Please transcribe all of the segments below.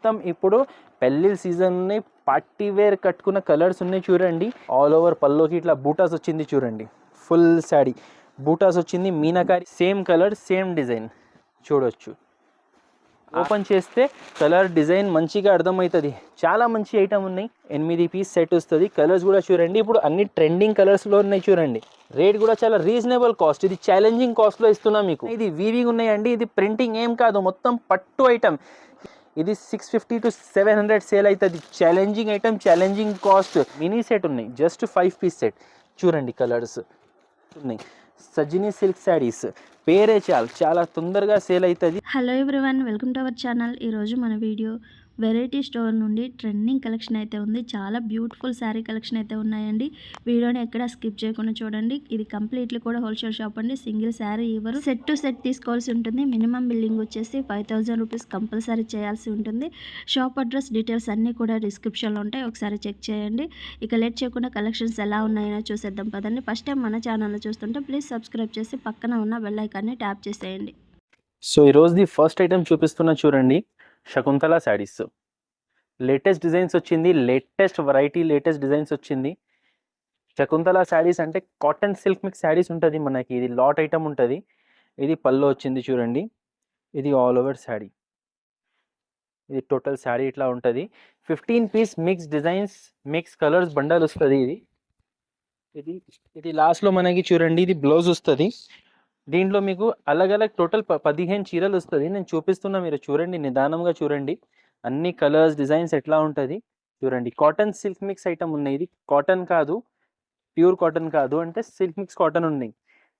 మొత్తం ఇప్పుడు పెళ్ళి సీజన్ ఉన్నాయి పార్టీ వేర్ కట్టుకున్న కలర్స్ ఉన్నాయి చూడండి. ఆల్ ఓవర్ పల్లోకి ఇట్లా బూటాస్ వచ్చింది చూడండి. ఫుల్ శాడీ బూటాస్ వచ్చింది meenakari same colour same design చూడొచ్చు. ఓపెన్ చేస్తే కలర్ డిజైన్ మంచిగా అర్థమవుతుంది. చాలా మంచి ఐటమ్ ఉన్నాయి. ఎనిమిది పీస్ సెట్ వస్తుంది. కలర్స్ కూడా చూడండి. ఇప్పుడు అన్ని ట్రెండింగ్ కలర్స్లో ఉన్నాయి చూడండి. రేట్ కూడా చాలా రీజనబుల్ కాస్ట్ ఇది ఛాలెంజింగ్ కాస్ట్లో ఇస్తున్నా మీకు. ఇది వీవింగ్ ఉన్నాయండి. ఇది ప్రింటింగ్ ఏం కాదు. మొత్తం పట్టు ఐటమ్ ఇది six fifty to seven hundred sale అవుతుంది challenging item challenging cost mini set ఉన్నాయి. జస్ట్ ఫైవ్ పీస్ సెట్ చూడండి కలర్స్ ఉన్నాయి. సజినీ సిల్క్ శారీస్ పేరే చాలు. చాలా తొందరగా సేల్ అవుతుంది hello everyone welcome to our channel ఈరోజు మన వీడియో వెరైటీ స్టోర్ నుండి ట్రెండింగ్ కలెక్షన్ అయితే ఉంది. చాలా బ్యూటిఫుల్ శారీ కలెక్షన్ అయితే ఉన్నాయండి. వీడియోని ఎక్కడ స్కిప్ చేయకుండా చూడండి. ఇది కంప్లీట్లీ కూడా హోల్సేల్ షాప్ అండి. సింగిల్ శారీ ఇవ్వరు. సెట్ టు సెట్ తీసుకోవాల్సి ఉంటుంది. మినిమం బిల్లింగ్ వచ్చేసి ఫైవ్ థౌజండ్ రూపీస్ కంపల్సరీ చేయాల్సి ఉంటుంది. షాప్ అడ్రస్ డీటెయిల్స్ అన్నీ కూడా డిస్క్రిప్షన్లో ఉంటాయి. ఒకసారి చెక్ చేయండి. ఇక లేట్ చేయకుండా కలెక్షన్స్ ఎలా ఉన్నాయో చూసేద్దాం పదండి. ఫస్ట్ టైం మన ఛానల్లో చూస్తుంటే ప్లీజ్ సబ్స్క్రైబ్ చేసి పక్కన ఉన్న బెల్ ఐకాన్ని ట్యాప్ చేసేయండి. సో ఈరోజుది ఫస్ట్ ఐటమ్ చూపిస్తున్నా చూడండి. శకుంతల శారీస్. లేటెస్ట్ డిజైన్స్ వచ్చింది లేటెస్ట్ వెరైటీ లేటెస్ట్ డిజైన్స్ వచ్చింది. శకుంతల శారీస్ అంటే కాటన్ సిల్క్ మిక్స్ శారీస్ ఉంటుంది మనకి. ఇది లాట్ ఐటమ్ ఉంటుంది. ఇది పళ్ళు వచ్చింది చూడండి. ఇది ఆల్ ఓవర్ శారీ. ఇది టోటల్ శారీ ఇట్లా ఉంటుంది. Fifteen piece mix designs mix colours bundle వస్తుంది ఇది. ఇది ఇది లాస్ట్లో మనకి చూడండి ఇది బ్లౌజ్ వస్తుంది. దీంట్లో మీకు అలగ్ అలగ్ టోటల్ ప- పదిహేను చీరలు వస్తుంది. నేను చూపిస్తున్నా మీరు చూడండి నిదానంగా చూడండి. అన్ని కలర్స్ డిజైన్స్ ఎట్లా ఉంటుంది చూడండి. కాటన్ సిల్క్ మిక్స్ ఐటమ్ ఉన్నాయి. ఇది కాటన్ కాదు ప్యూర్ కాటన్ కాదు అంటే సిల్క్ మిక్స్ కాటన్ ఉన్నాయి.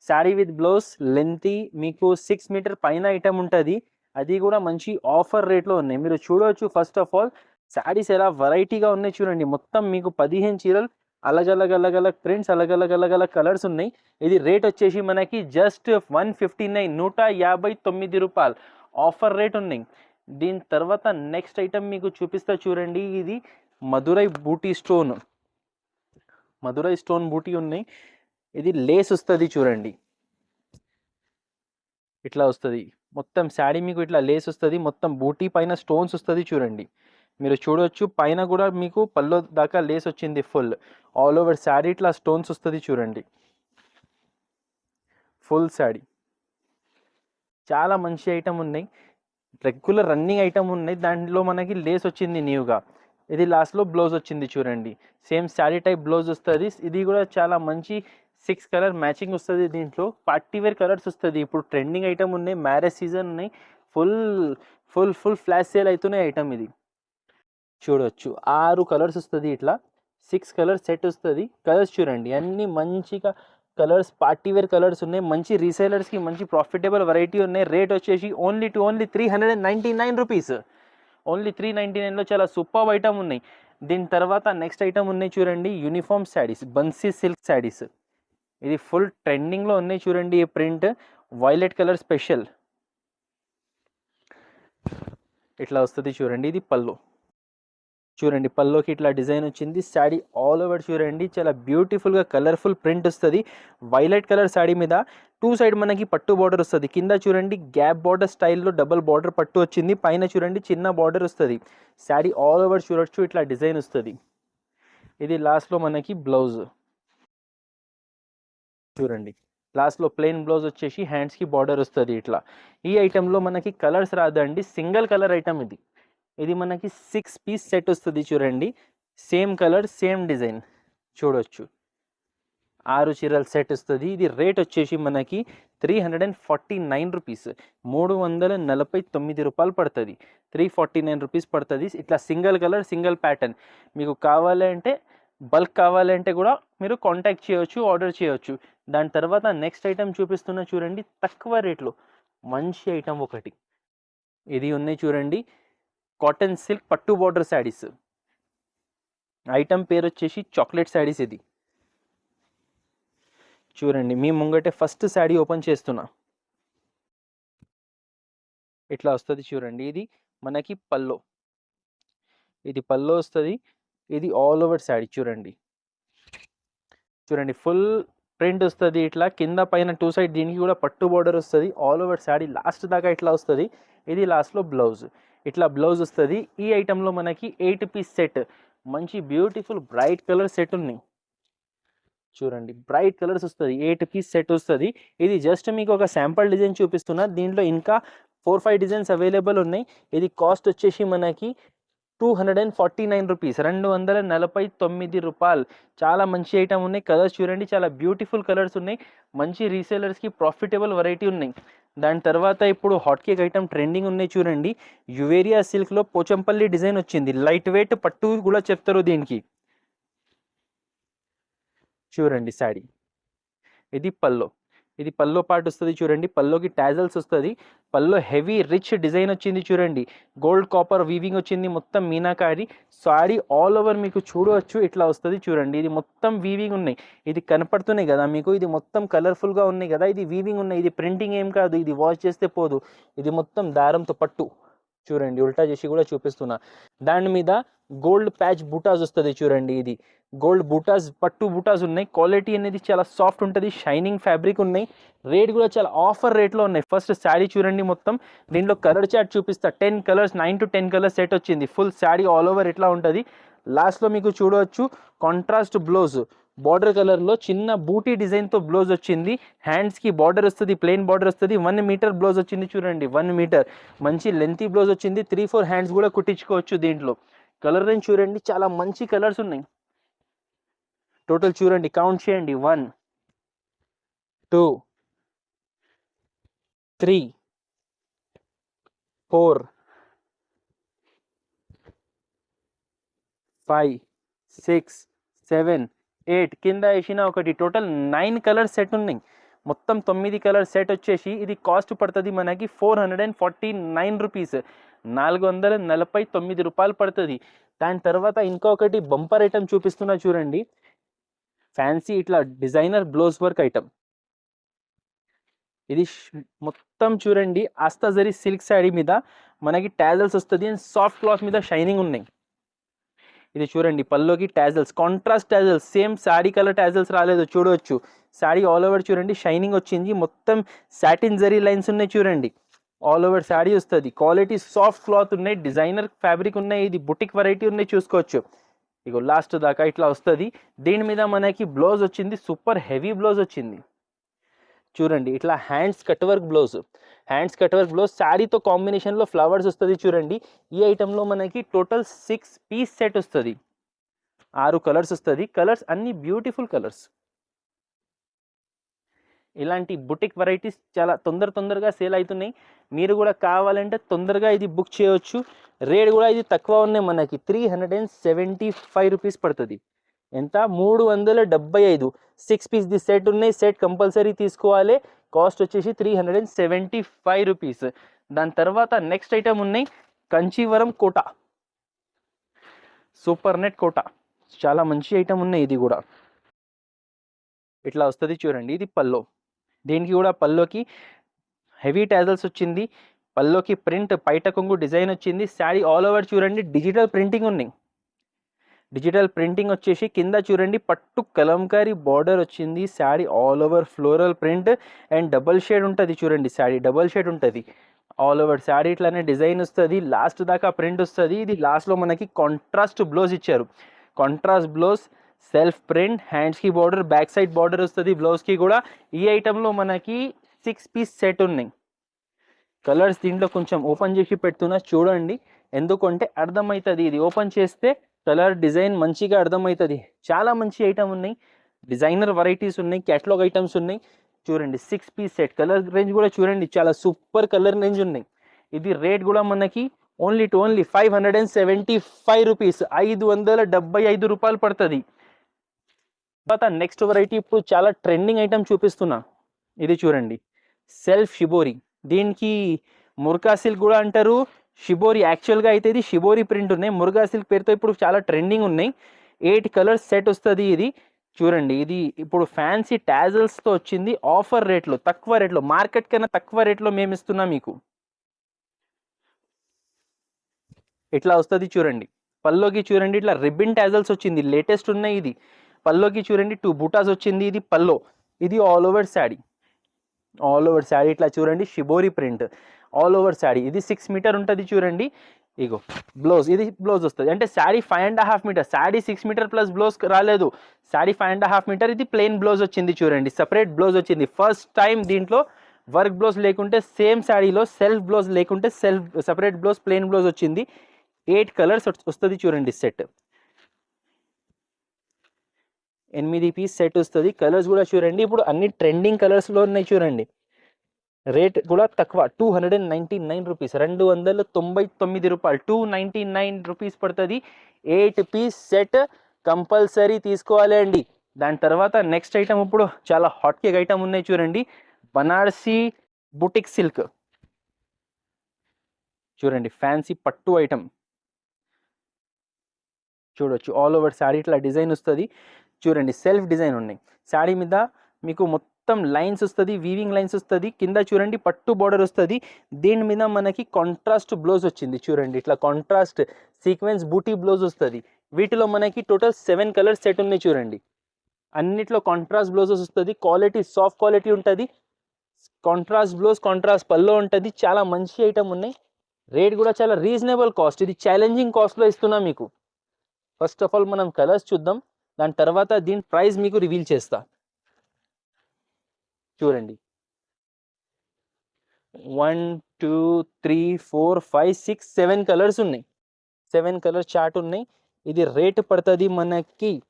శారీ విత్ బ్లౌజ్ లెంతీ మీకు సిక్స్ మీటర్ పైన ఐటమ్ ఉంటుంది. అది కూడా మంచి ఆఫర్ రేట్లో ఉన్నాయి. మీరు చూడవచ్చు ఫస్ట్ ఆఫ్ ఆల్ శారీస్ ఎలా వెరైటీగా ఉన్నాయి చూడండి. మొత్తం మీకు పదిహేను చీరలు అలగ్ అలగ్ అలగ్ అలగ్ ప్రింట్స్ అలగ్ అలగ్ అలగ్ అలగ్ కలర్స్ ఉన్నాయి. ఇది రేట్ వచ్చేసి మనకి జస్ట్ వన్ ఫిఫ్టీ నైన్ నూట యాభై తొమ్మిది రూపాయలు. ఆఫర్ రేట్ ఉన్నాయి. దీని తర్వాత నెక్స్ట్ ఐటమ్ మీకు చూపిస్తా చూడండి. ఇది మధురై బూటీ స్టోన్ మధురై స్టోన్ బూటీ ఉన్నాయి. ఇది లేస్ వస్తుంది చూడండి. ఇట్లా వస్తుంది. మొత్తం శారీ మీకు ఇట్లా లేస్ వస్తుంది. మొత్తం బూటీ పైన స్టోన్స్ వస్తుంది చూడండి. మీరు చూడవచ్చు పైన కూడా మీకు పల్లో దాకా లేస్ వచ్చింది ఫుల్. ఆల్ ఓవర్ శారీ ఇట్లా స్టోన్స్ వస్తుంది చూడండి. ఫుల్ శారీ. చాలా మంచి ఐటమ్ ఉన్నాయి. రెగ్యులర్ రన్నింగ్ ఐటమ్ ఉన్నాయి. దాంట్లో మనకి లేస్ వచ్చింది న్యూగా ఇది లాస్ట్లో బ్లౌజ్ వచ్చింది చూడండి. సేమ్ శారీ టైప్ బ్లౌజ్ వస్తుంది. ఇది కూడా చాలా మంచి సిక్స్ కలర్ మ్యాచింగ్ వస్తుంది దీంట్లో. పార్టీ వేర్ కలర్స్ వస్తుంది. ఇప్పుడు ట్రెండింగ్ ఐటమ్ ఉన్నాయి. మ్యారేజ్ సీజన్ ఉన్నాయి. Full full full flash sale అవుతున్నాయి ఐటమ్ ఇది. చూడొచ్చు. ఆరు కలర్స్ వస్తుంది ఇట్లా. సిక్స్ కలర్స్ సెట్ వస్తుంది. కలర్స్ చూడండి. అన్ని మంచిగా కలర్స్ పార్టీ వేర్ కలర్స్ ఉన్నాయి. మంచి రీసేలర్స్కి మంచి ప్రాఫిటబుల్ వెరైటీ ఉన్నాయి. రేట్ వచ్చేసి only to only three hundred and ninety nine rupees. Only three ninety నైన్లో చాలా సూపర్ ఐటమ్ ఉన్నాయి. దీని తర్వాత నెక్స్ట్ ఐటమ్ ఉన్నాయి చూడండి. యూనిఫామ్ శారీస్ బన్సీ సిల్క్ శారీస్. ఇది ఫుల్ ట్రెండింగ్లో ఉన్నాయి చూడండి ఈ ప్రింట్. Violet colour special. ఇట్లా వస్తుంది చూడండి. ఇది పళ్ళు. చూడండి పల్లోకి ఇట్లా డిజైన్ వచ్చింది. శాడీ ఆల్ ఓవర్ చూడండి చాలా బ్యూటిఫుల్గా కలర్ఫుల్ ప్రింట్ వస్తుంది. వైలెట్ కలర్ శాడీ మీద టూ సైడ్ మనకి పట్టు బార్డర్ వస్తుంది. కింద చూడండి గ్యాప్ బార్డర్ స్టైల్లో డబల్ బార్డర్ పట్టు వచ్చింది. పైన చూడండి చిన్న బార్డర్ వస్తుంది. శాడీ ఆల్ ఓవర్ చూడొచ్చు ఇట్లా డిజైన్ వస్తుంది. ఇది లాస్ట్లో మనకి బ్లౌజ్ చూడండి లాస్ట్లో ప్లెయిన్ బ్లౌజ్ వచ్చేసి హ్యాండ్స్కి బార్డర్ వస్తుంది ఇట్లా. ఈ ఐటెంలో మనకి కలర్స్ రాదండి సింగిల్ కలర్ ఐటమ్ ఇది. ఇది మనకి సిక్స్ పీస్ సెట్ వస్తుంది చూడండి. సేమ్ కలర్ సేమ్ డిజైన్ చూడొచ్చు. ఆరు చీరల సెట్ వస్తుంది. ఇది రేట్ వచ్చేసి మనకి three hundred and forty nine rupees మూడు వందల నలభై తొమ్మిది రూపాయలు పడుతుంది. త్రీ ఫార్టీ నైన్ రూపీస్ పడుతుంది. ఇట్లా సింగిల్ కలర్ సింగిల్ ప్యాటర్న్ మీకు కావాలంటే బల్క్ కావాలంటే కూడా మీరు కాంటాక్ట్ చేయొచ్చు ఆర్డర్ చేయొచ్చు. దాని తర్వాత నెక్స్ట్ ఐటెం చూపిస్తున్న చూడండి తక్కువ రేట్లో మంచి ఐటమ్ ఒకటి. ఇది ఉన్నాయి చూడండి. కాటన్ సిల్క్ పట్టు బార్డర్ శారీస్. ఐటమ్ పేరు వచ్చేసి చాక్లెట్ శారీస్ ఇది. చూడండి మీ ముంగటే ఫస్ట్ శారీ ఓపెన్ చేస్తున్నా. ఇట్లా వస్తుంది చూడండి ఇది మనకి పల్లో. ఇది పల్లో వస్తుంది ఇది ఆల్ ఓవర్ శారీ చూడండి. చూడండి ఫుల్ ప్రింట్ వస్తుంది ఇట్లా కింద పైన టూ సైడ్ దీనికి కూడా పట్టు బార్డర్ వస్తుంది ఆల్ ఓవర్ శారీ లాస్ట్ దాకా ఇట్లా వస్తుంది ఇది లాస్ట్లో బ్లౌజ్ ఇట్లా బ్లౌజ్ వస్తుంది. ఈ ఐటెంలో మనకి ఎయిట్ పీస్ సెట్ మంచి బ్యూటిఫుల్ బ్రైట్ కలర్ సెట్ ఉన్నాయి. చూడండి బ్రైట్ కలర్స్ వస్తుంది. ఎయిట్ పీస్ సెట్ వస్తుంది. ఇది జస్ట్ మీకు ఒక శాంపుల్ డిజైన్ చూపిస్తున్నా. దీంట్లో ఇంకా ఫోర్ ఫైవ్ డిజైన్స్ అవైలబుల్ ఉన్నాయి. ఇది కాస్ట్ వచ్చేసి మనకి two hundred and forty nine rupees రెండు వందల నలభై తొమ్మిది రూపాయలు. చాలా మంచి ఐటమ్ ఉన్నాయి. కలర్స్ చూడండి. చాలా బ్యూటిఫుల్ కలర్స్ ఉన్నాయి. మంచి రీసేలర్స్కి ప్రాఫిటబుల్ వెరైటీ ఉన్నాయి. దాని తర్వాత ఇప్పుడు హాట్ కేక్ ఐటమ్ ట్రెండింగ్ ఉన్నాయి చూడండి. యువేరియా సిల్క్లో పోచంపల్లి డిజైన్ వచ్చింది. లైట్ వెయిట్ పట్టు కూడా చెప్తారు దీనికి. చూడండి శాడీ ఇది పల్లో ఇది పల్లో పార్ట్ వస్తుంది చూడండి. పల్లోకి టాజల్స్ వస్తుంది. పల్లో హెవీ రిచ్ డిజైన్ వచ్చింది చూడండి. గోల్డ్ కాపర్ వీవింగ్ వచ్చింది. మొత్తం మీనాకారి సారీ ఆల్ ఓవర్ మీకు చూడవచ్చు. ఇట్లా వస్తుంది చూడండి. ఇది మొత్తం వీవింగ్ ఉన్నాయి. ఇది కనపడుతున్నాయి కదా మీకు. ఇది మొత్తం కలర్ఫుల్గా ఉన్నాయి కదా. ఇది వీవింగ్ ఉన్నాయి. ఇది ప్రింటింగ్ ఏం కాదు. ఇది వాష్ చేస్తే పోదు. ఇది మొత్తం దారంతో పట్టు. చూడండి ఉల్టా చేసి కూడా చూపిస్తున్నా. దాని మీద గోల్డ్ ప్యాచ్ బూటాస్ వస్తుంది చూడండి ఇది. గోల్డ్ బూటాస్ పట్టు బూటాస్ ఉన్నాయి. క్వాలిటీ అనేది చాలా సాఫ్ట్ ఉంటుంది. షైనింగ్ ఫ్యాబ్రిక్ ఉన్నాయి. రేట్ కూడా చాలా ఆఫర్ రేట్లో ఉన్నాయి. ఫస్ట్ శారీ చూడండి మొత్తం. దీంట్లో కలర్ చార్ట్ చూపిస్తా. Ten colours nine to ten colours set వచ్చింది. ఫుల్ శారీ ఆల్ ఓవర్ ఎట్లా ఉంటుంది? లాస్ట్లో మీకు చూడవచ్చు. Contrast blouse. బార్డర్ కలర్లో చిన్న బూటీ డిజైన్తో బ్లౌజ్ వచ్చింది. హ్యాండ్స్కి బార్డర్ వస్తుంది ప్లెయిన్ బార్డర్ వస్తుంది. వన్ మీటర్ బ్లౌజ్ వచ్చింది చూడండి వన్ మీటర్. మంచి లెంతీ బ్లౌజ్ వచ్చింది. త్రీ ఫోర్ హ్యాండ్స్ కూడా కుట్టించుకోవచ్చు దీంట్లో. కలర్ రేంజ్ చూడండి చాలా మంచి కలర్స్ ఉన్నాయి. టోటల్ చూడండి కౌంట్ చేయండి. One two three four five six seven eight కింద వేసిన ఒకటి. టోటల్ నైన్ కలర్ సెట్ ఉన్నాయి. మొత్తం తొమ్మిది కలర్ సెట్ వచ్చేసి ఇది కాస్ట్ పడుతుంది మనకి four hundred and forty nine rupees నాలుగు వందల నలభై తొమ్మిది రూపాయలు పడుతుంది. దాని తర్వాత ఇంకొకటి బంపర్ ఐటమ్ చూపిస్తున్నా చూడండి. ఫ్యాన్సీ ఇట్లా డిజైనర్ బ్లౌజ్ వర్క్ ఐటమ్ ఇది మొత్తం చూడండి. ఆస్తాజరీ సిల్క్ శారీ మీద మనకి టాజల్స్ వస్తుంది. అండ్ సాఫ్ట్ క్లాత్ మీద షైనింగ్ ఉన్నాయి. ఇది చూడండి పల్లోకి tassels contrast tassels same sari colour tassels రాలేదు చూడవచ్చు శారీ ఆల్ ఓవర్ చూడండి షైనింగ్ వచ్చింది. మొత్తం సాటిన్ జరీ లైన్స్ ఉన్నాయి చూడండి. ఆల్ ఓవర్ శారీ వస్తుంది. క్వాలిటీ సాఫ్ట్ క్లాత్ ఉన్నాయి డిజైనర్ ఫ్యాబ్రిక్ ఉన్నాయి ఇది బుటిక్ వెరైటీ ఉన్నాయి చూసుకోవచ్చు. ఇగో లాస్ట్ దాకా ఇట్లా వస్తుంది. దీని మీద మనకి బ్లౌజ్ వచ్చింది సూపర్ హెవీ బ్లౌజ్ వచ్చింది. చూడండి ఇట్లా hands cut work blouse hands cut శారీతో కాంబినేషన్లో ఫ్లవర్స్ వస్తుంది చూడండి. ఈ ఐటెంలో మనకి టోటల్ సిక్స్ పీస్ సెట్ వస్తుంది. ఆరు కలర్స్ వస్తుంది. కలర్స్ అన్ని బ్యూటిఫుల్ కలర్స్ ఇలాంటి బుటిక్ వెరైటీస్ చాలా తొందర తొందరగా సేల్ అవుతున్నాయి. మీరు కూడా కావాలంటే తొందరగా ఇది బుక్ చేయవచ్చు రేట్ కూడా ఇది తక్కువ ఉన్నాయి. మనకి three hundred and seventy five rupees పడుతుంది. ఎంత? మూడు వందల డెబ్బై ఐదు. సిక్స్ పీస్ ది సెట్ ఉన్నాయి. సెట్ కంపల్సరీ తీసుకోవాలి. కాస్ట్ వచ్చేసి three hundred and seventy five rupees దాని తర్వాత నెక్స్ట్ ఐటమ్ ఉన్నాయి. కంచీవరం కోట. Super net Kota. చాలా మంచి ఐటమ్ ఉన్నాయి ఇది కూడా. ఇట్లా వస్తుంది చూడండి. ఇది పల్లో. దీనికి కూడా పల్లోకి హెవీ టాజల్స్ వచ్చింది. పల్లోకి ప్రింట్ పైట కొంగు డిజైన్ వచ్చింది. శారీ ఆల్ ఓవర్ చూడండి. డిజిటల్ ప్రింటింగ్ ఉన్నాయి. డిజిటల్ ప్రింటింగ్ వచ్చేసి కింద చూడండి పట్టు కలంకారీ బార్డర్ వచ్చింది sari all over floral print and double shade ఉంటుంది చూడండి శారీ డబల్ షేడ్ ఉంటుంది. ఆల్ ఓవర్ శారీ ఇట్లానే డిజైన్ వస్తుంది లాస్ట్ దాకా ప్రింట్ వస్తుంది ఇది లాస్ట్లో మనకి కాంట్రాస్ట్ బ్లౌజ్ ఇచ్చారు. కాంట్రాస్ట్ బ్లౌజ్ సెల్ఫ్ ప్రింట్ హ్యాండ్స్కి బార్డర్ బ్యాక్ సైడ్ బార్డర్ వస్తుంది బ్లౌజ్కి కూడా. ఈ ఐటెంలో మనకి సిక్స్ పీస్ సెట్ ఉన్నాయి. కలర్స్ దీంట్లో కొంచెం ఓపెన్ చేసి పెడుతున్నా చూడండి. ఎందుకంటే అర్థమవుతుంది ఇది ఓపెన్ చేస్తే కలర్ డిజైన్ మంచిగా అర్థమవుతుంది. చాలా మంచి ఐటమ్ ఉన్నాయి. డిజైనర్ వెరైటీస్ ఉన్నాయి క్యాటలాగ్ ఐటమ్స్ ఉన్నాయి. చూడండి six piece set colour range కూడా చూడండి చాలా సూపర్ కలర్ రేంజ్ ఉన్నాయి. ఇది రేట్ కూడా మనకి only to only five hundred and seventy five rupees ఐదు వందల డెబ్బై ఐదు రూపాయలు పడుతుంది. తర్వాత నెక్స్ట్ వెరైటీ ఇప్పుడు చాలా ట్రెండింగ్ ఐటమ్ చూపిస్తున్నా. ఇది చూడండి సెల్ఫ్ షిబోరి దీనికి ముర్కా సిల్క్ కూడా అంటారు. షిబోరి యాక్చువల్గా అయితే ఇది షిబోరి ప్రింట్ ఉన్నాయి. మురుగా సిల్క్ పేరుతో ఇప్పుడు చాలా ట్రెండింగ్ ఉన్నాయి. ఎయిట్ కలర్స్ సెట్ వస్తుంది ఇది. చూడండి ఇది ఇప్పుడు ఫ్యాన్సీ ట్యాజల్స్తో వచ్చింది. ఆఫర్ రేట్లో తక్కువ రేట్లో మార్కెట్ కన్నా తక్కువ రేట్లో మేము ఇస్తున్నాం మీకు. ఇట్లా వస్తుంది చూడండి. పల్లోకి చూడండి ఇట్లా రిబ్బిన్ ట్యాజల్స్ వచ్చింది. లేటెస్ట్ ఉన్నాయి ఇది. పల్లోకి చూడండి టూ బూటాస్ వచ్చింది ఇది పల్లో. ఇది all over sari all over sari ఇట్లా చూడండి shibori print all over sari. ఇది సిక్స్ మీటర్ ఉంటుంది చూడండి. ఇగో బ్లౌజ్ ఇది బ్లౌజ్ వస్తుంది. అంటే sari five and half metre sari six metre plus blouse రాలేదు. Sari five and half metre ఇది ప్లెయిన్ బ్లౌజ్ వచ్చింది చూడండి. సపరేట్ బ్లౌజ్ వచ్చింది. ఫస్ట్ టైం దీంట్లో వర్క్ బ్లౌజ్ లేకుంటే సేమ్ శారీలో సెల్ఫ్ బ్లౌజ్ లేకుంటే self separate blouse plain blouse వచ్చింది. ఎయిట్ కలర్స్ వస్తుంది చూడండి సెట్ ఎనిమిది పీస్ సెట్ వస్తుంది. కలర్స్ కూడా చూడండి. ఇప్పుడు అన్ని ట్రెండింగ్ కలర్స్లో ఉన్నాయి చూడండి. రేట్ కూడా తక్కువ. Two hundred and ninety nine rupees రెండు వందల తొంభై తొమ్మిది రూపాయలు. టూ నైంటీ నైన్ రూపీస్ పడుతుంది. ఎయిట్ పీస్ సెట్ కంపల్సరీ తీసుకోవాలి అండి. దాని తర్వాత నెక్స్ట్ ఐటమ్ ఇప్పుడు చాలా హాట్ కేక్ ఐటమ్ ఉన్నాయి చూడండి. Banarasi boutique silk. చూడండి ఫ్యాన్సీ పట్టు ఐటమ్ చూడొచ్చు. ఆల్ ఓవర్ శారీ ఇట్లా డిజైన్ వస్తుంది. చూడండి సెల్ఫ్ డిజైన్ ఉన్నాయి. శారీ మీద మీకు మొత్తం మొత్తం లైన్స్ వస్తుంది వీవింగ్ లైన్స్ వస్తుంది కింద చూడండి పట్టు బార్డర్ వస్తుంది. దీని మీద మనకి కాంట్రాస్ట్ బ్లౌజ్ వచ్చింది చూడండి. ఇట్లా కాంట్రాస్ట్ సీక్వెన్స్ బూటీ బ్లౌజ్ వస్తుంది. వీటిలో మనకి టోటల్ సెవెన్ కలర్స్ సెట్ ఉన్నాయి చూడండి. అన్నిట్లో కాంట్రాస్ట్ బ్లౌజెస్ వస్తుంది. క్వాలిటీ సాఫ్ట్ క్వాలిటీ ఉంటుంది. కాంట్రాస్ట్ బ్లౌజ్ కాంట్రాస్ట్ పల్లో ఉంటుంది. చాలా మంచి ఐటమ్ ఉన్నాయి. రేట్ కూడా చాలా రీజనబుల్ కాస్ట్ ఇది ఛాలెంజింగ్ కాస్ట్లో ఇస్తున్నా మీకు. ఫస్ట్ ఆఫ్ ఆల్ మనం కలర్స్ చూద్దాం. దాని తర్వాత దీని ప్రైస్ మీకు రివీల్ చేస్తాను చూడండి. One two three four five six seven colours ఉన్నాయి. సెవెన్ కలర్ చార్ట్ ఉన్నాయి. ఇది రేట్ పడుతుంది మనకి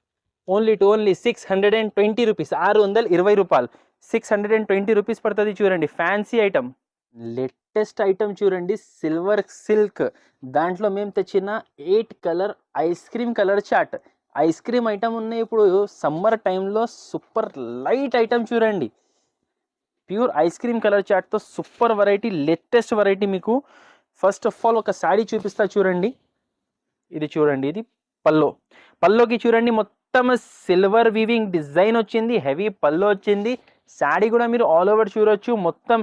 only to only six hundred and twenty rupees. ఆరు వందల ఇరవై రూపాయలు. Six hundred and twenty rupees పడుతుంది చూడండి. ఫ్యాన్సీ ఐటమ్ లేటెస్ట్ ఐటమ్ చూడండి. Silver silk. దాంట్లో మేము తెచ్చిన eight colour ice cream colour chart. Ice cream item ఉన్నాయి ఇప్పుడు. సమ్మర్ టైంలో సూపర్ లైట్ ఐటమ్ చూడండి. ప్యూర్ ఐస్ క్రీమ్ కలర్ చాట్తో సూపర్ వెరైటీ లేటెస్ట్ వెరైటీ మీకు. ఫస్ట్ ఆఫ్ ఆల్ ఒక శాడీ చూపిస్తా చూడండి. ఇది చూడండి ఇది పల్లో. పల్లోకి చూడండి మొత్తం సిల్వర్ వీవింగ్ డిజైన్ వచ్చింది హెవీ పల్లో వచ్చింది. శాడీ కూడా మీరు ఆల్ ఓవర్ చూడొచ్చు. మొత్తం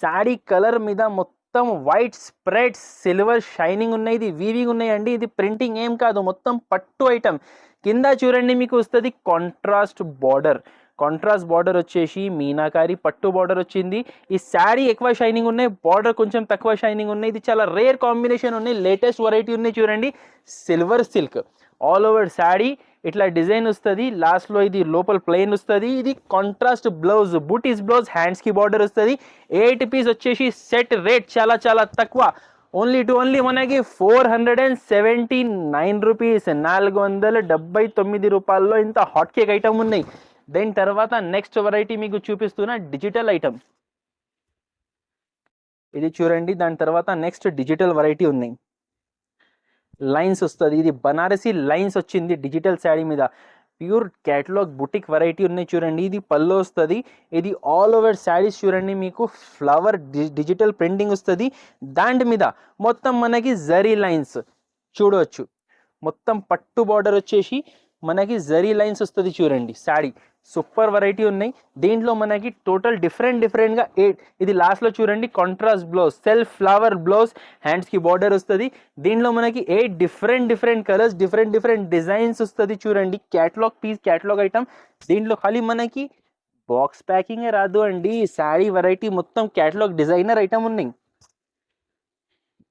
శాడీ కలర్ మీద మొత్తం వైట్ స్ప్రెడ్ సిల్వర్ షైనింగ్ ఉన్నాయి. ఇది వీవింగ్ ఉన్నాయండి. ఇది ప్రింటింగ్ ఏం కాదు. మొత్తం పట్టు ఐటమ్. కింద చూడండి మీకు వస్తుంది కాంట్రాస్ట్ బార్డర్. కాంట్రాస్ట్ బార్డర్ వచ్చేసి మీనాకారి పట్టు బార్డర్ వచ్చింది. ఈ శారీ ఎక్కువ షైనింగ్ ఉన్నాయి బార్డర్ కొంచెం తక్కువ షైనింగ్ ఉన్నాయి. ఇది చాలా రేర్ కాంబినేషన్ ఉన్నాయి లేటెస్ట్ వెరైటీ ఉన్నాయి చూడండి. Silver silk all over sari. ఇట్లా డిజైన్ వస్తుంది లాస్ట్లో ఇది లోపల ప్లెయిన్ వస్తుంది. ఇది కాంట్రాస్ట్ బ్లౌజ్ బూటీస్ బ్లౌజ్ హ్యాండ్స్కి బార్డర్ వస్తుంది. ఎయిట్ పీస్ వచ్చేసి సెట్ రేట్ చాలా చాలా తక్కువ. ఓన్లీ టు ఓన్లీ మనకి four hundred and seventy nine rupees నాలుగు వందల డెబ్బై తొమ్మిది రూపాయల్లో ఇంత హాట్ కేక్ ఐటమ్ ఉన్నాయి. దేని తర్వాత నెక్స్ట్ వెరైటీ మీకు చూపిస్తున్న డిజిటల్ ఐటమ్ ఇది చూడండి దాని తర్వాత నెక్స్ట్ డిజిటల్ వెరైటీ ఉన్నాయి లైన్స్ వస్తుంది. ఇది బనారసి లైన్స్ వచ్చింది డిజిటల్ శారీ మీద. ప్యూర్ క్యాటలాగ్ బుటిక్ వెరైటీ ఉన్నాయి చూడండి. ఇది పళ్ళు వస్తుంది. ఇది ఆల్ ఓవర్ శారీస్ చూడండి మీకు. ఫ్లవర్ డిజిటల్ ప్రింటింగ్ వస్తుంది. దాని మీద మొత్తం మనకి జరీ లైన్స్ చూడవచ్చు మొత్తం పట్టు బార్డర్ వచ్చేసి మనకి జరీ లైన్స్ వస్తుంది చూడండి శారీ. సూపర్ వెరైటీ ఉన్నాయి. దీంట్లో మనకి టోటల్ డిఫరెంట్ డిఫరెంట్గా ఎయిట్ ఇది లాస్ట్లో చూడండి contrast blouse self flower blouse హ్యాండ్స్కి బార్డర్ వస్తుంది. దీంట్లో మనకి eight different different colours different different designs వస్తుంది చూడండి. క్యాటలాగ్ పీస్ క్యాటలాగ్ ఐటమ్ దీంట్లో ఖాళీ మనకి బాక్స్ ప్యాకింగే రాదు అండి. శారీ వెరైటీ మొత్తం క్యాటలాగ్ డిజైనర్ ఐటమ్ ఉన్నాయి.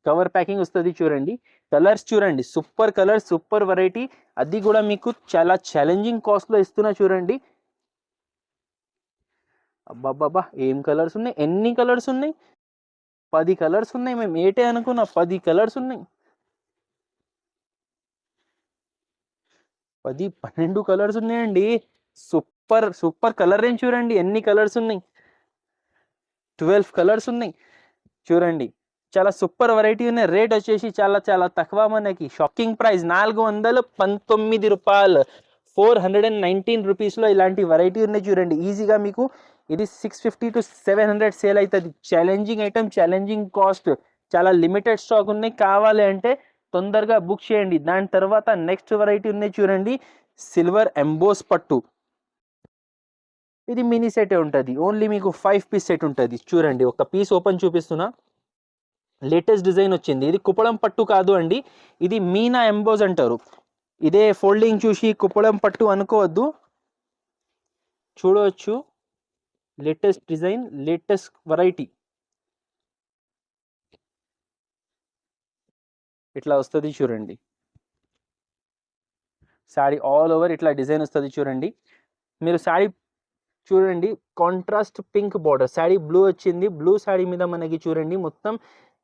కవర్ ప్యాకింగ్ వస్తుంది చూడండి. కలర్స్ చూడండి సూపర్ కలర్ సూపర్ వెరైటీ. అది కూడా మీకు చాలా ఛాలెంజింగ్ కాస్ట్లో ఇస్తున్నా చూడండి. అబ్బాబ్బాబ్బా ఏం కలర్స్ ఉన్నాయి? ఎన్ని కలర్స్ ఉన్నాయి? పది కలర్స్ ఉన్నాయి మేము ఏటే అనుకున్నా పది కలర్స్ ఉన్నాయి. పది పన్నెండు కలర్స్ ఉన్నాయండి. సూపర్ సూపర్ కలర్ రేంజ్ చూడండి ఎన్ని కలర్స్ ఉన్నాయి? ట్వెల్వ్ కలర్స్ ఉన్నాయి. చూడండి. చాలా సూపర్ వెరైటీ ఉన్నాయి. రేట్ వచ్చేసి చాలా చాలా తక్కువ మనకి. షాకింగ్ ప్రైస్ నాలుగు వందల పంతొమ్మిది రూపాయలు. ఫోర్ హండ్రెడ్ అండ్ నైన్టీన్ రూపీస్లో ఇలాంటి వెరైటీ ఉన్నాయి చూడండి. ఈజీగా మీకు ఇది six fifty to seven hundred sale అవుతుంది. ఛాలెంజింగ్ ఐటమ్ ఛాలెంజింగ్ కాస్ట్ చాలా లిమిటెడ్ స్టాక్ ఉన్నాయి. కావాలి అంటే తొందరగా బుక్ చేయండి. దాని తర్వాత నెక్స్ట్ వెరైటీ ఉన్నాయి చూడండి. సిల్వర్ ఎంబోస్ పట్టు ఇది మినీ సెట్ ఉంటుంది. ఓన్లీ మీకు ఫైవ్ పీస్ సెట్ ఉంటుంది. చూడండి. ఒక పీస్ ఓపెన్ చూపిస్తున్నా. లేటెస్ట్ డిజైన్ వచ్చింది. ఇది కుప్పడం పట్టు కాదు అండి. ఇది మీనా ఎంబోజ్ అంటారు. ఇదే ఫోల్డింగ్ చూసి కుప్పడం పట్టు అనుకోవద్దు. చూడవచ్చు. Latest design latest variety. ఇట్లా వస్తుంది చూడండి. శారీ ఆల్ ఓవర్ ఇట్లా డిజైన్ వస్తుంది చూడండి. మీరు శారీ చూడండి. Contrast pink border. Sari blue వచ్చింది. బ్లూ శారీ మీద మనకి చూడండి. మొత్తం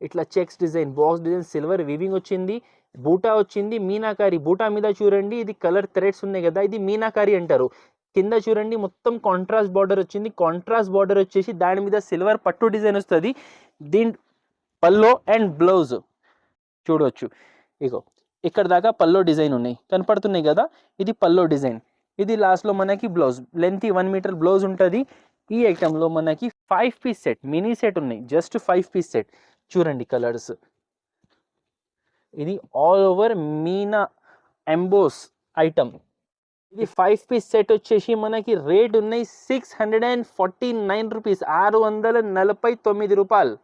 ఇట్లా checks design box design silver weaving వచ్చింది బూటా వచ్చింది మీనాకారి బూటా మీద చూడండి ఇది కలర్ థ్రెడ్స్ ఉన్నాయి కదా ఇది మీనాకారి అంటారు. కింద చూడండి మొత్తం కాంట్రాస్ట్ బార్డర్ వచ్చింది కాంట్రాస్ట్ బార్డర్ వచ్చేసి దాని మీద సిల్వర్ పట్టు డిజైన్ వస్తుంది. దీని పల్లో అండ్ బ్లౌజ్ చూడవచ్చు ఇగో ఇక్కడ దాకా పల్లో డిజైన్ ఉన్నాయి కనపడుతున్నాయి కదా ఇది పల్లో డిజైన్. ఇది లాస్ట్లో మనకి blouse length one metre blouse ఉంటుంది. ఈ ఐటెంలో మనకి five piece set mini set ఉన్నాయి జస్ట్ ఫైవ్ పీస్ సెట్ చూడండి కలర్స్. ఇది all over Meena emboss item. ఇది ఫైవ్ పీస్ సెట్ వచ్చేసి మనకి రేట్ ఉన్నాయి six hundred and forty nine rupees ఆరు వందల నలభై తొమ్మిది రూపాయలు.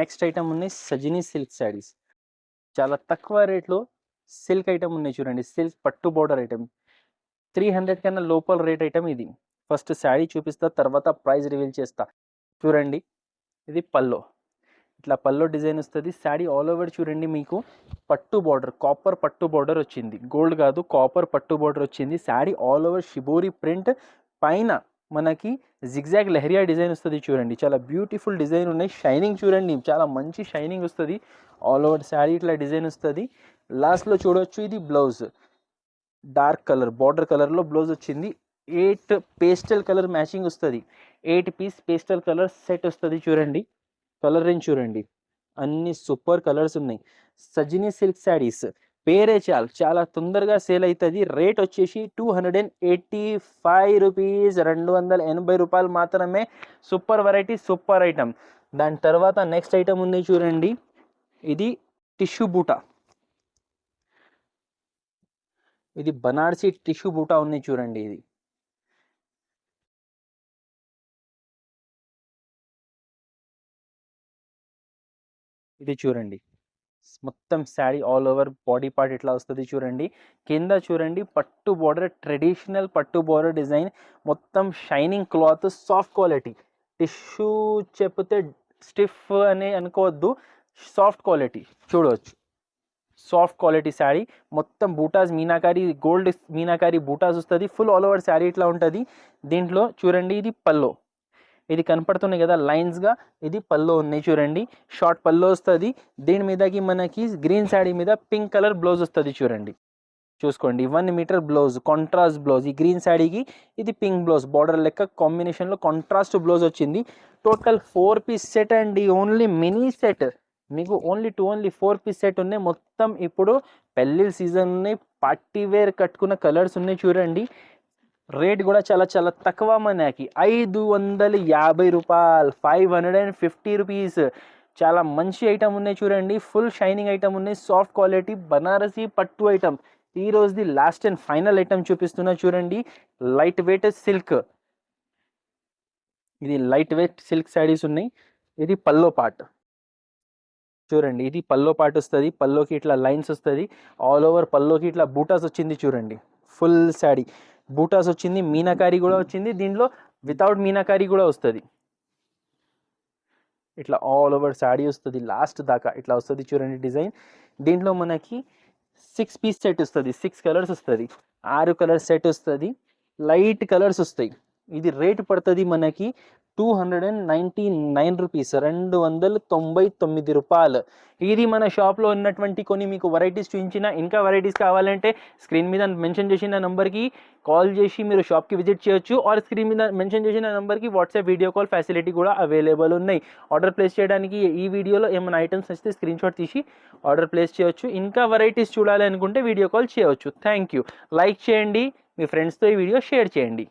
నెక్స్ట్ ఐటమ్ ఉన్నాయి సజినీ సిల్క్ శారీస్ చాలా తక్కువ రేట్లో సిల్క్ ఐటమ్ ఉన్నాయి చూడండి. సిల్క్ పట్టు బోర్డర్ ఐటమ్ త్రీ హండ్రెడ్ కన్నా లోపల రేట్ ఐటమ్ ఇది. ఫస్ట్ శారీ చూపిస్తా తర్వాత ప్రైస్ రివీల్ చేస్తా. చూడండి. ఇది పల్లో ఇట్లా పల్లో డిజైన్ వస్తుంది. శారీ ఆల్ ఓవర్ చూడండి మీకు. పట్టు బార్డర్ కాపర్ పట్టు బార్డర్ వచ్చింది. గోల్డ్ కాదు కాపర్ పట్టు బార్డర్ వచ్చింది. Sari all over shibori print పైన మనకి జిగ్జాగ్ లెహరియా డిజైన్ వస్తుంది చూడండి. చాలా బ్యూటిఫుల్ డిజైన్ ఉన్నాయి. షైనింగ్ చూడండి. చాలా మంచి షైనింగ్ వస్తుంది. ఆల్ ఓవర్ శారీ ఇట్లా డిజైన్ వస్తుంది. లాస్ట్లో చూడొచ్చు ఇది బ్లౌజ్ డార్క్ కలర్ బార్డర్ కలర్లో బ్లౌజ్ వచ్చింది. ఎయిట్ పేస్టల్ కలర్ మ్యాచింగ్ వస్తుంది. Eight piece pastel colour set వస్తుంది చూడండి. కలరింగ్ చూడండి అన్ని సూపర్ కలర్స్ ఉన్నాయి. సజినీ సిల్క్ శారీస్. పేరే చాలు. చాలా తొందరగా సేల్ అవుతుంది రేట్ వచ్చేసి two hundred and eighty five rupees రెండు వందల ఎనభై రూపాయలు మాత్రమే. Super variety super item. దాని తర్వాత నెక్స్ట్ ఐటమ్ ఉన్నాయి చూడండి. ఇది టిష్యూ బూటా. ఇది బనార్సీ టిష్యూ బూటా ఉన్నాయి చూడండి ఇది. ఇది చూడండి. మొత్తం శారీ ఆల్ ఓవర్ బాడీ పార్ట్ ఇట్లా వస్తుంది చూడండి. కింద చూడండి పట్టు బోర్డర్ ట్రెడిషనల్ పట్టు బోర్డర్ డిజైన్. మొత్తం shining cloth soft quality. Tissue చెప్తే స్టిఫ్ అని అనుకోవద్దు. సాఫ్ట్ క్వాలిటీ చూడవచ్చు సాఫ్ట్ క్వాలిటీ శారీ. మొత్తం బూటాస్ మీనాకారి గోల్డ్ మీనాకారి బూటాస్ వస్తుంది. ఫుల్ ఆల్ ఓవర్ శారీ ఇట్లా ఉంటుంది. దీంట్లో చూడండి ఇది పల్లో. ఇది కనపడుతున్నాయి కదా లైన్స్గా ఇది పల్లో ఉన్నాయి చూడండి. షార్ట్ పల్లో వస్తుంది. దీని మీదకి మనకి గ్రీన్ శాడీ మీద పింక్ కలర్ బ్లౌజ్ వస్తుంది చూడండి. చూసుకోండి one metre blouse contrast blouse ఈ గ్రీన్ శాడీకి ఇది పింక్ బ్లౌజ్ బార్డర్ లెక్క కాంబినేషన్లో కాంట్రాస్ట్ బ్లౌజ్ వచ్చింది. టోటల్ ఫోర్ పీస్ సెట్ అండి. ఓన్లీ మినీ సెట్ మీకు only two only four piece set ఉన్నాయి. మొత్తం ఇప్పుడు పెళ్ళిళ్ళ సీజన్ ఉన్నాయి పార్టీ వేర్ కట్టుకున్న కలర్స్ ఉన్నాయి చూడండి. రేట్ కూడా చాలా చాలా తక్కువ మనకి. ఐదు వందల యాభై రూపాయలు five hundred and fifty rupees. చాలా మంచి ఐటమ్ ఉన్నాయి చూడండి. ఫుల్ షైనింగ్ ఐటమ్ ఉన్నాయి. సాఫ్ట్ క్వాలిటీ బనారసి పట్టు ఐటమ్ ఈ రోజుది లాస్ట్ అండ్ ఫైనల్ ఐటమ్ చూపిస్తున్నా చూడండి. లైట్ వెయిట్ సిల్క్ ఇది లైట్ వెయిట్ సిల్క్ శారీస్ ఉన్నాయి. ఇది పల్లో పార్ట్ చూడండి ఇది పల్లో పార్ట్ వస్తుంది. పల్లోకి ఇట్లా లైన్స్ వస్తుంది. ఆల్ ఓవర్ పల్లోకి ఇట్లా బూటాస్ వచ్చింది చూడండి. ఫుల్ శారీ బూటాస్ వచ్చింది మీనాకారి కూడా వచ్చింది. దీంట్లో వితౌట్ మీనాకారి కూడా వస్తుంది. ఇట్లా ఆల్ ఓవర్ శాడీ వస్తుంది లాస్ట్ దాకా ఇట్లా వస్తుంది చూడండి డిజైన్. దీంట్లో మనకి సిక్స్ పీస్ సెట్ వస్తుంది సిక్స్ కలర్స్ వస్తుంది. ఆరు కలర్ సెట్ వస్తుంది లైట్ కలర్స్ వస్తాయి. ఇది రేట్ పడుతుంది మనకి two hundred and ninety nine rupees రెండు వందల తొంభై తొమ్మిది రూపాయలు. ఇది మన షాప్లో ఉన్నటువంటి కొన్ని మీకు వెరైటీస్ చూపించిన ఇంకా వెరైటీస్ కావాలంటే స్క్రీన్ మీద మెన్షన్ చేసిన నెంబర్కి కాల్ చేసి మీరు షాప్కి విజిట్ చేయొచ్చు. ఆర్ స్క్రీన్ మీద మెన్షన్ చేసిన నెంబర్కి వాట్సాప్ వీడియో కాల్ ఫెసిలిటీ కూడా అవైలబుల్ ఉన్నాయి. ఆర్డర్ ప్లేస్ చేయడానికి ఈ వీడియోలో ఏమైనా ఐటమ్స్ వస్తే స్క్రీన్ షాట్ తీసి ఆర్డర్ ప్లేస్ చేయొచ్చు. ఇంకా వెరైటీస్ చూడాలి అనుకుంటే వీడియో కాల్ చేయవచ్చు థ్యాంక్ యూ లైక్ చేయండి. మీ ఫ్రెండ్స్తో ఈ వీడియో షేర్ చేయండి.